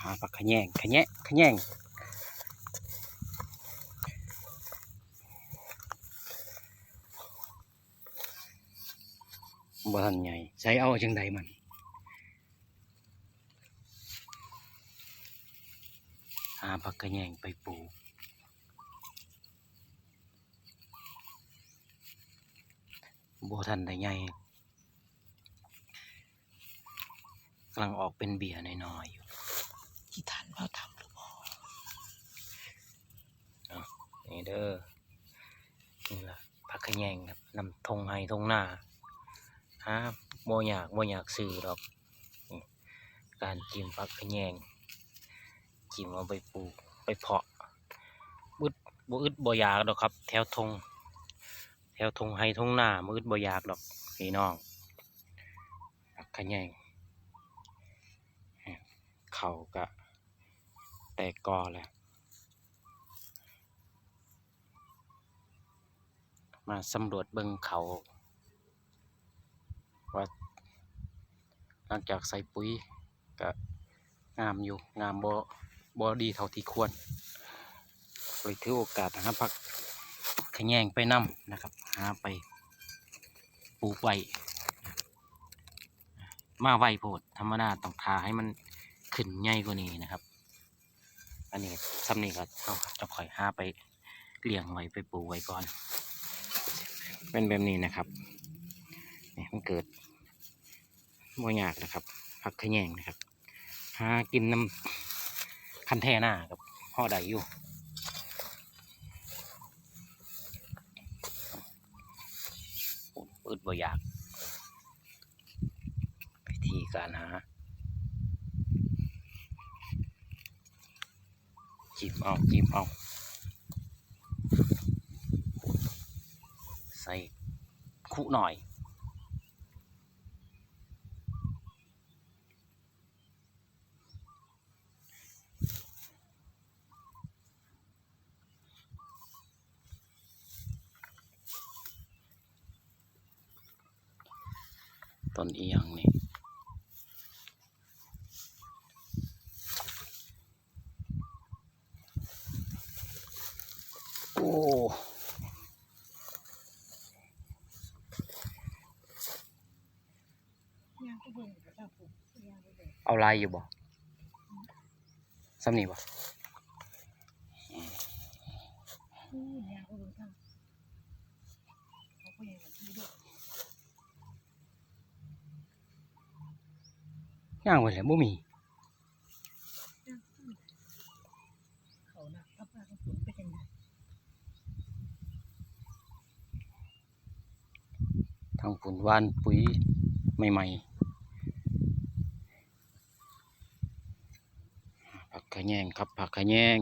หาผักขะแยงขะแยะขะแยงบ่ทันใหญ่ใช้เอาจังใดมันหาผักกระแยงไปปลูกบ่ทันได้ใหญ่กำลังออกเป็นเบียร์น้อยๆอยู่ ที่ทันเราทำหรือเปล่าเอานี่เด้อ นี่ล่ะผักขะแยงครับนำทงไห้ทงหน้าฮะโมอยากโมอยากซื้อดอก การกินผักขะแยงจิ้มเอาไปปลูกไปเพาะบึดบ่อึดบ่อยากดอกครับ แถวทง แถวทงไฮทงหน้ามืดบ่อยากดอกพี่น้องผักขะแยงเขากะ แตกกอแล้ว มาสำรวจเบิงเขาว่าหลังจากใส่ปุ๋ยก็งามอยู่งามบ่บ่ดีเท่าที่ควรเลยถือโอกาสนะครับพักขแยงไปนํนะครับหาไปปลูกไว้มาไวโพดธรรมดาต้องทาให้มันขึ้นใหญ่กว่านี้นะครับ นนี้ซ้ำนี้ก็เอาจะคอยหาไปเลี้ยงไว้ไปปลูกไว้ก่อน เป็นแบบนี้นะครับนี่มันเกิดบ่ยากนะครับผักขแยงนะครับ หากินน้ำคันแท่หน้ากับห่อใดอยู่อ้ปืดบ่อยาก วิธีการหา จิบเอาจิบเอาใส่คุหน่อยต้นอีหยังนี่ โอ้ ย่างก็ เบิ่งกับเจ้าปู่ย่างก็เอาลายอยู่บ่ซ้ำนี่บ่ย่างก็เบิ่งทางเขาก็ยังแบบนี้ด้วยย่างไว้แล้วบ่มี ย่างก็เบิ่งเขาน่ะถ้าป้าเขาฝนไปจังไง ทางฝุ่นวานปุ๋ยใหม่ๆผักขะแยงครับผักขะแยง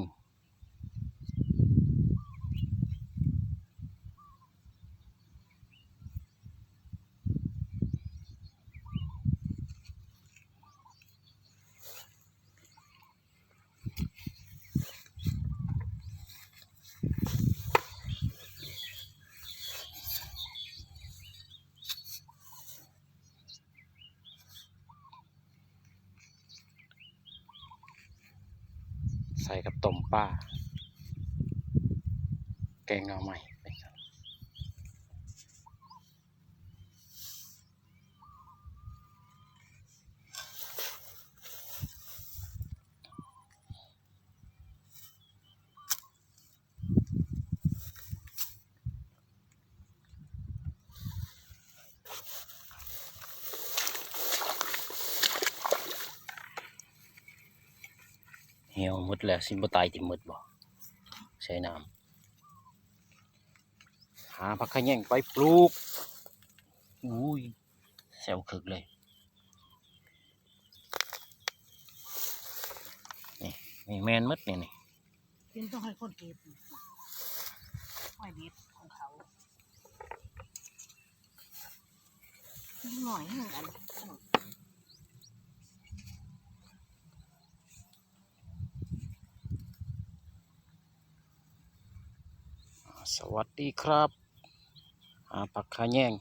ใส่กับต้มป้า แกงเอาใหม่ เหี่ยวหมดแล้วสิบ่ตายติหมดบ่ใช้น้ำหาผักขะแยงไปปลูกอุ้ยแซวคึกเลยนี่นี่แมนหมดนี่นี่เป็นต้องให้คนเก็บห้อยเด็ดของเขาหน่อยเหมือนกัน สวัสดีครับปักขะแยง